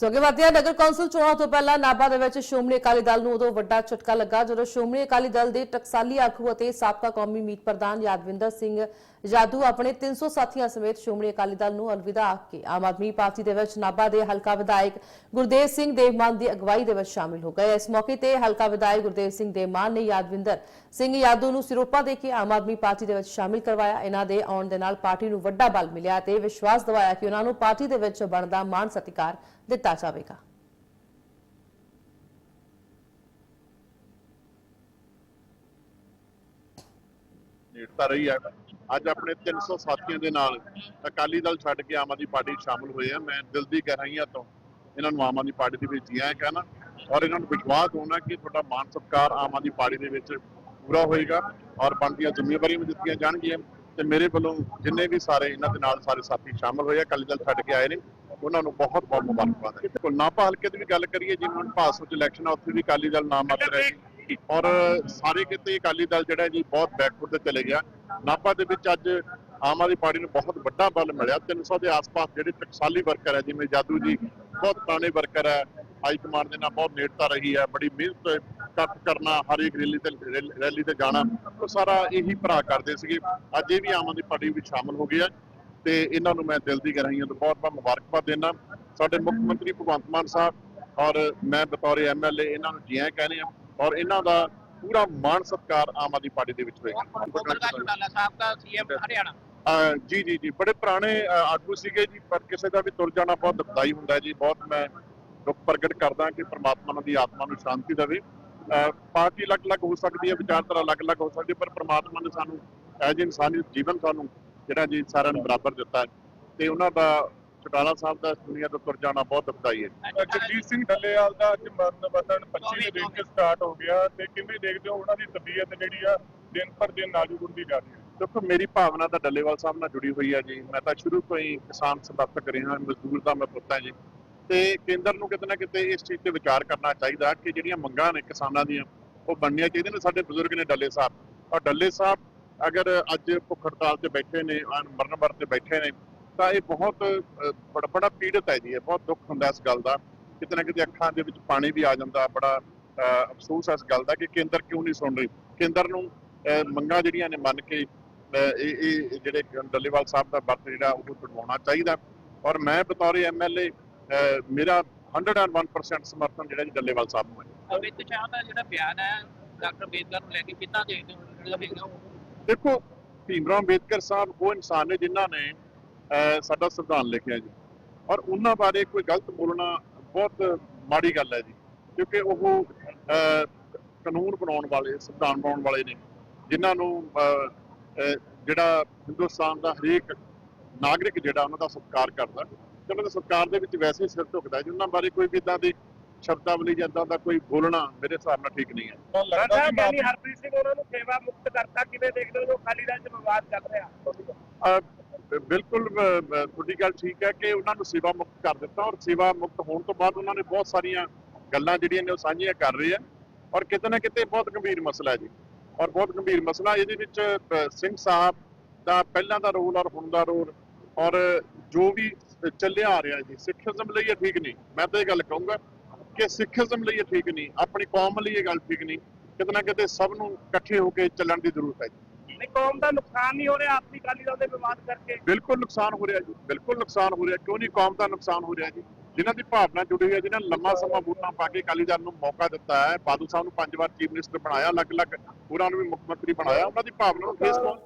ਸੋ ਅੱਗੇ ਵਧਦੇ ਨਗਰ ਕੌਂਸਲ ਚੋਣਾਂ ਤੋਂ ਪਹਿਲਾਂ ਨਾਭਾ ਦੇ ਵਿੱਚ ਸ਼੍ਰੋਮਣੀ ਅਕਾਲੀ ਦਲ ਨੂੰ ਉਦੋਂ ਵੱਡਾ ਝਟਕਾ ਲੱਗਾ, ਜਦੋਂ ਸ਼੍ਰੋਮਣੀ ਅਕਾਲੀ ਦਲ ਦੇ ਟਕਸਾਲੀ ਆਗੂ ਅਤੇ ਸਾਬਕਾ ਕੌਮੀ ਮੀਤ ਪ੍ਰਧਾਨ ਯਾਦਵਿੰਦਰ ਸਿੰਘ ਜਾਦੂ ਆਪਣੇ 300 ਸਾਥੀਆਂ ਸਮੇਤ ਸ਼੍ਰੋਮਣੀ ਅਕਾਲੀ ਦਲ ਨੂੰ ਅਲਵਿਦਾ ਆਖ ਕੇ ਆਮ ਆਦਮੀ ਪਾਰਟੀ ਦੇ ਵਿੱਚ ਨਾਭਾ ਦੇ ਹਲਕਾ ਵਿਧਾਇਕ ਗੁਰਦੇਵ ਸਿੰਘ ਦੇਵਮਾਨ ਦੀ ਅਗਵਾਈ ਦੇ ਵਿੱਚ ਸ਼ਾਮਿਲ ਹੋ ਗਏ। ਇਸ ਮੌਕੇ ਤੇ ਹਲਕਾ ਵਿਧਾਇਕ ਗੁਰਦੇਵ ਸਿੰਘ ਦੇਵਮਾਨ ਨੇ ਯਾਦਵਿੰਦਰ ਸਿੰਘ ਯਾਦੂ ਨੂੰ ਸਿਰੋਪਾ ਦੇ ਕੇ ਆਮ ਆਦਮੀ ਪਾਰਟੀ ਦੇ ਵਿੱਚ ਸ਼ਾਮਿਲ ਕਰਵਾਇਆ। ਇਹਨਾਂ ਦੇ ਆਉਣ ਦੇ ਨਾਲ ਪਾਰਟੀ ਨੂੰ ਵੱਡਾ ਬਲ ਮਿਲਿਆ ਤੇ ਵਿਸ਼ਵਾਸ ਦਿਵਾਇਆ ਕਿ ਉਹਨਾਂ ਨੂੰ ਪਾਰਟੀ ਦੇ ਵਿੱਚ ਬਣਦਾ ਮਾਣ ਸਤਿਕਾਰ ਦਿੱਤਾ ਜਾਵੇਗਾ। ਨੇੜਤਾ ਰਹੀ ਹੈ ਅੱਜ ਆਪਣੇ 300 ਸਾਥੀਆਂ ਦੇ ਨਾਲ ਅਕਾਲੀ ਦਲ ਛੱਡ ਕੇ ਆਮ ਆਦਮੀ ਪਾਰਟੀ ਸ਼ਾਮਲ ਹੋਏ ਆ। ਮੈਂ ਦਿਲ ਦੀ ਗਹਿਰਾਈਆਂ ਤੋਂ ਇਹਨਾਂ ਨੂੰ ਆਮ ਆਦਮੀ ਪਾਰਟੀ ਦੇ ਵਿੱਚ ਜੀਆਂ ਕਹਿਣਾ ਔਰ ਇਹਨਾਂ ਨੂੰ ਵਿਸ਼ਵਾਸ ਹੋਣਾ ਕਿ ਤੁਹਾਡਾ ਮਾਨ ਸਤਿਕਾਰ ਆਮ ਆਦਮੀ ਪਾਰਟੀ ਦੇ ਵਿੱਚ ਪੂਰਾ ਹੋਏਗਾ ਔਰ ਬਣਦੀਆਂ ਜ਼ਿੰਮੇਵਾਰੀਆਂ ਵੀ ਦਿੱਤੀਆਂ ਜਾਣਗੀਆਂ ਤੇ ਮੇਰੇ ਵੱਲੋਂ ਜਿੰਨੇ ਵੀ ਸਾਰੇ ਇਹਨਾਂ ਦੇ ਨਾਲ ਸਾਰੇ ਸਾਥੀ ਸ਼ਾਮਲ ਹੋਏ ਆ, ਅਕਾਲੀ ਦਲ ਛੱਡ ਕੇ ਆਏ ਨੇ ਉਹਨਾਂ ਨੂੰ ਬਹੁਤ ਬਹੁਤ ਮੁਬਾਰਕਬਾਦ ਹੈ। ਨਾਭਾ ਹਲਕੇ ਦੀ ਵੀ ਗੱਲ ਕਰੀਏ, ਜਿਵੇਂ ਹੁਣ ਭਾਸੋ ਚ ਇਲੈਕਸ਼ਨ ਆ, ਉੱਥੇ ਵੀ ਅਕਾਲੀ ਦਲ ਨਾਮ ਮਾਤਰ ਹੈ ਔਰ ਸਾਰੇ ਕਿਤੇ ਅਕਾਲੀ ਦਲ ਜਿਹੜਾ ਜੀ, ਬਹੁਤ ਬੈਕਵਰਡ ਤੇ ਚਲੇ ਗਿਆ। ਨਾਭਾ ਦੇ ਵਿੱਚ ਅੱਜ ਆਮ ਆਦਮੀ ਪਾਰਟੀ ਨੂੰ ਬਹੁਤ ਵੱਡਾ ਬਲ ਮਿਲਿਆ। 300 ਦੇ ਆਸ-ਪਾਸ ਜਿਹੜੇ ਟਕਸਾਲੀ ਵਰਕਰ ਹੈ, ਜਿਵੇਂ ਜਾਦੂ ਜੀ, ਬਹੁਤ ਪੁਰਾਣੇ ਵਰਕਰ ਹੈ ਹਾਈ ਕਮਾਂਡ ਦੇ ਨਾਲ ਬਹੁਤ ਨੇੜਤਾ ਰਹੀ ਹੈ, ਬੜੀ ਮਿਹਨਤ ਕੱਟ ਕਰਨਾ, ਹਰ ਇੱਕ ਰੈਲੀ ਤੇ ਰੈਲ- ਰੈਲੀ ਤੇ ਜਾਣਾ, ਉਹ ਸਾਰਾ ਇਹੀ ਭਰਾ ਕਰਦੇ ਸੀਗੇ। ਅੱਜ ਇਹ ਵੀ ਆਮ ਆਦਮੀ ਪਾਰਟੀ ਵਿੱਚ ਸ਼ਾਮਲ ਹੋ ਗਏ ਆ। ਤੇ ਇਹਨਾਂ ਨੂੰ ਮੈਂ ਦਿਲ ਦੀ ਗਹਿਰਾਈਆਂ ਤੋਂ ਬਹੁਤ ਬਹੁਤ ਮੁਬਾਰਕਬਾਦ ਦਿੰਦਾ। ਸਾਡੇ ਮੁੱਖ ਮੰਤਰੀ ਭਗਵੰਤ ਮਾਨ ਸਾਹਿਬ ਔਰ ਮੈਂ ਬਤੌਰ ਐਮਐਲਏ ਇਹਨਾਂ ਨੂੰ ਜੀ ਆਇਆਂ ਕਹਿੰਦੇ ਆ ਔਰ ਇਹਨਾਂ ਦਾ ਪੂਰਾ ਮਾਣ ਸਤਿਕਾਰ ਆਮ ਆਦਮੀ ਪਾਰਟੀ ਦੇ ਵਿੱਚ ਹੋਏਗਾ। ਪ੍ਰਕਾਸ਼ ਚੌਟਾਲਾ ਸਾਹਿਬ ਦਾ ਸੀਐਮ ਹਰਿਆਣਾ। ਅਹ ਜੀ ਜੀ ਜੀ ਬੜੇ ਪੁਰਾਣੇ ਆਗੂ ਸੀਗੇ ਜੀ ਪਰ ਕਿਸੇ ਦਾ ਵੀ ਤੁਰ ਜਾਣਾ ਬਹੁਤ ਦੁਖਦਾਈ ਹੁੰਦਾ ਜੀ ਬਹੁਤ ਮੈਂ ਦੁੱਖ ਪ੍ਰਗਟ ਕਰਦਾ ਕਿ ਪ੍ਰਮਾਤਮਾ ਉਹਨਾਂ ਦੀ ਆਤਮਾ ਨੂੰ ਸ਼ਾਂਤੀ ਦੇਵੇ। ਪਾਰਟੀ ਅਲੱਗ-ਅਲੱਗ ਹੋ ਸਕਦੀ ਹੈ ਵਿਚਾਰਧਾਰਾ ਅਲੱਗ-ਅਲੱਗ ਹੋ ਸਕਦੀ ਹੈ ਪਰ ਪ੍ਰਮਾਤਮਾ ਨੇ ਸਾਨੂੰ ਐਜ ਇਨਸਾਨੀ ਜੀਵਨ ਸਾਨੂੰ ਜਿਹੜਾ ਜੀ ਸਾਰਿਆਂ ਨੂੰ ਬਰਾਬਰ ਦਿੱਤਾ ਤੇ ਉਹਨਾਂ ਦਾ ਚਟਾਲਾ ਸਾਹਿਬ ਦਾ ਦੁਨੀਆ ਤੋਂ ਤੁਰ ਜਾਣਾ ਬਹੁਤ ਦੁਖਦਾਈ ਹੈ ਜਗਜੀਤ ਸਿੰਘ ਢੱਲੇਵਾਲ ਦਾ ਅੱਜ ਮਰਨ ਵਤਨ 25 ਦੇ ਦਿਨ ਸਟਾਰਟ ਹੋ ਗਿਆ ਤੇ ਕਿਵੇਂ ਦੇਖਦੇ ਹੋ ਉਹਨਾਂ ਦੀ ਤਬੀਅਤ ਜਿਹੜੀ ਆ ਦਿਨ ਪਰ ਦਿਨ ਨਾਜ਼ੁਕ ਹੁੰਦੀ ਜਾ ਰਹੀ ਹੈ? ਦੇਖੋ ਮੇਰੀ ਭਾਵਨਾ ਤਾਂ ਡੱਲੇਵਾਲ ਸਾਹਿਬ ਨਾਲ ਜੁੜੀ ਹੋਈ ਹੈ ਜੀ। ਮੈਂ ਤਾਂ ਸ਼ੁਰੂ ਤੋਂ ਹੀ ਕਿਸਾਨ ਸਮਰਥਕ ਰਿਹਾ ਮਜ਼ਦੂਰ ਦਾ ਮੈਂ ਪੁੱਤ ਹਾਂ ਜੀ। ਤੇ ਕੇਂਦਰ ਨੂੰ ਕਿਤੇ ਨਾ ਕਿਤੇ ਇਸ ਚੀਜ਼ ਤੇ ਵਿਚਾਰ ਕਰਨਾ ਚਾਹੀਦਾ ਕਿ ਜਿਹੜੀਆਂ ਮੰਗਾਂ ਨੇ ਕਿਸਾਨਾਂ ਦੀਆਂ ਉਹ ਬਣਨੀਆਂ ਚਾਹੀਦੀਆਂ ਨੇ। ਸਾਡੇ ਬਜ਼ੁਰਗ ਨੇ ਡੱਲੇ ਸਾਹਿਬ। ਔਰ ਡੱਲੇ ਸਾਹਿਬ ਅਗਰ ਅੱਜ ਭੁੱਖ ਹੜਤਾਲ ਤੇ ਬੈਠੇ ਨੇ ਮਰਨ ਵਰ ਤੇ ਬੈਠੇ ਨੇ, ਤਾਂ ਇਹ ਬਹੁਤ ਬੜਾ ਬੜਾ ਪੀੜਤ ਹੈ ਜੀ। ਇਹ ਬਹੁਤ ਦੁੱਖ ਹੁੰਦਾ ਇਸ ਗੱਲ ਦਾ। ਕਿਤੇ ਨਾ ਕਿਤੇ ਅੱਖਾਂ ਦੇ ਵਿੱਚ ਪਾਣੀ ਵੀ ਆ ਜਾਂਦਾ। ਬੜਾ ਅਫਸੋਸ ਇਸ ਗੱਲ ਦਾ ਕਿ ਕੇਂਦਰ ਕਿਉਂ ਨਹੀਂ ਸੁਣ ਰਹੀ? ਕੇਂਦਰ ਨੂੰ ਮੰਗਾਂ ਜਿਹੜੀਆਂ ਨੇ ਮੰਨ ਕੇ ਇਹ ਇਹ ਜਿਹੜੇ ਡੱਲੇਵਾਲ ਸਾਹਿਬ ਦਾ ਵਰਤ ਜਿਹੜਾ ਉਹ ਤੁੜਵਾਉਣਾ ਚਾਹੀਦਾ। ਔਰ ਮੈਂ ਬਤੌਰ ਐਮਐਲਏ ਮੇਰਾ 101% ਸਮਰਥਨ ਜਿਹੜਾ ਜੀ ਡੱਲੇਵਾਲ ਸਾਹਿਬ ਨੂੰ ਹੈ। ਅਮਿਤ ਸ਼ਾਹ ਦਾ ਜਿਹੜਾ ਬਿਆਨ ਹੈ, ਡਾਕਟਰ ਬੇਦਕਰ ਨੂੰ ਲੈ ਕੇ ਕਿੱਦਾਂ ਦੇਖਦੇ ਹੋ? ਜਿਹੜਾ ਹੈਗਾ ਦੇਖੋ ਭੀਮ ਰਾਓ ਅੰਬੇਦਕਰ ਸਾਹਿਬ ਉਹ ਇਨਸਾਨ ਨੇ ਜਿਨ੍ਹਾਂ ਨੇ ਸਾਡਾ ਸੰਵਿਧਾਨ ਲਿਖਿਆ ਜੀ। ਔਰ ਉਹਨਾਂ ਬਾਰੇ ਕੋਈ ਗਲਤ ਬੋਲਣਾ ਬਹੁਤ ਮਾੜੀ ਗੱਲ ਹੈ ਜੀ, ਕਿਉਂਕਿ ਉਹ ਕਾਨੂੰਨ ਬਣਾਉਣ ਵਾਲੇ, ਸੰਵਿਧਾਨ ਬਣਾਉਣ ਵਾਲੇ ਨੇ, ਜਿਨ੍ਹਾਂ ਨੂੰ ਜਿਹੜਾ ਹਿੰਦੁਸਤਾਨ ਦਾ ਹਰੇਕ ਨਾਗਰਿਕ ਜਿਹੜਾ ਉਹਨਾਂ ਦਾ ਸਤਿਕਾਰ ਕਰਦਾ, ਤੇ ਉਹਨਾਂ ਦੇ ਸਤਿਕਾਰ ਦੇ ਵਿੱਚ ਵੈਸੇ ਹੀ ਸਿਰ ਝੁਕਦਾ ਜੀ। ਉਹਨਾਂ ਬਾਰੇ ਕੋਈ ਵੀ ਇਦਾਂ ਦੀ ਸ਼ਬਦਾਵਲੀ ਜਾਂ ਏਦਾਂ ਦਾ ਕੋਈ ਬੋਲਣਾ ਮੇਰੇ ਹਿਸਾਬ ਨਾਲ ਠੀਕ ਨਹੀਂ ਹੈ। ਤਾਂ ਲੱਗਦਾ ਕਿ ਮਾਫੀ ਹਰਪ੍ਰੀਤ ਸਿੰਘ ਉਹਨਾਂ ਨੂੰ ਸੇਵਾ ਮੁਕਤ ਕਰਤਾ ਕਿਵੇਂ ਦੇਖਦੇ ਹੋ ਅਕਾਲੀ ਦਲ ਚ ਵਿਵਾਦ ਚੱਲ ਰਿਹਾ। ਅਹ ਬ- ਬਿਲਕੁਲ ਤੁਹਾਡੀ ਗੱਲ ਠੀਕ ਹੈ ਕਿ ਉਹਨਾਂ ਨੂੰ ਸੇਵਾ ਮੁਕਤ ਕਰ ਦਿੱਤਾ ਔਰ ਸੇਵਾ ਮੁਕਤ ਹੋਣ ਤੋਂ ਬਾਅਦ ਉਹਨਾਂ ਨੇ ਬਹੁਤ ਸਾਰੀਆਂ ਗੱਲਾਂ ਜਿਹੜੀਆਂ ਨੇ ਉਹ ਸਾਂਝੀਆਂ ਕਰ ਰਹੇ ਆ ਔਰ ਕਿਤੇ ਨਾ ਕਿਤੇ ਬਹੁਤ ਗੰਭੀਰ ਮਸਲਾ ਹੈ ਜੀ। ਔਰ ਬਹੁਤ ਗੰਭੀਰ ਮਸਲਾ ਇਹਦੇ ਵਿੱਚ ਸਿੰਘ ਸਾਹਿਬ ਦਾ ਪਹਿਲਾਂ ਦਾ ਰੋਲ ਔਰ ਹੁਣ ਦਾ ਰੋਲ ਔਰ ਜੋ ਵੀ ਚੱਲਿਆ ਆ ਰਿਹਾ ਜੀ ਸਿੱਖੀਜ਼ਮ ਲਈ ਇਹ ਠੀਕ ਨਹੀਂ ਮੈਂ ਤਾਂ ਇਹ ਗੱਲ ਕਹੂੰਗਾ। ਕਿ ਸਿੱਖੀਜ਼ਮ ਲਈ ਇਹ ਠੀਕ ਨਹੀਂ ਆਪਣੀ ਕੌਮ ਲਈ ਇਹ ਗੱਲ ਠੀਕ ਨਹੀਂ ਕਿਤੇ ਨਾ ਕਿਤੇ ਸਭ ਨੂੰ ਇਕੱਠੇ ਹੋ ਕੇ ਚੱਲਣ ਦੀ ਜ਼ਰੂਰਤ ਹੈ ਜੀ। ਨਹੀਂ ਕੌਮ ਦਾ ਨੁਕਸਾਨ ਨਹੀਂ ਹੋ ਰਿਹਾ ਆਪਸੀ ਅਕਾਲੀ ਦਲ ਦੇ ਵਿਵਾਦ ਕਰਕੇ। ਬਿਲਕੁਲ ਨੁਕਸਾਨ ਹੋ ਰਿਹਾ ਜੀ ਬਿਲਕੁਲ ਨੁਕਸਾਨ ਹੋ ਰਿਹਾ ਕਿਉਂ ਨਹੀਂ ਕੌਮ ਦਾ ਨੁਕਸਾਨ ਹੋ ਰਿਹਾ ਜੀ? ਜਿਨ੍ਹਾਂ ਦੀ ਭਾਵਨਾ ਜੁੜੀ ਹੋਈ ਹੈ ਜਿਨ੍ਹਾਂ ਨੇ ਲੰਮਾ ਸਮਾਂ ਵੋਟਾਂ ਪਾ ਕੇ ਅਕਾਲੀ ਦਲ ਨੂੰ ਮੌਕਾ ਦਿੱਤਾ ਹੈ ਬਾਦੂ ਸਾਹਿਬ ਨੂੰ ਪੰਜ ਵਾਰ ਚੀਫ ਮਿਨਿਸਟਰ ਬਣਾਇਆ ਅਲੱਗ-ਅਲੱਗ ਉਹਨਾਂ ਨੂੰ ਵੀ ਮੁੱਖ ਮੰਤਰੀ ਬਣਾਇਆ ਉਹਨਾਂ ਦੀ ਭਾਵਨਾ ਨੂੰ ਠੇਸ ਪਹੁੰਚ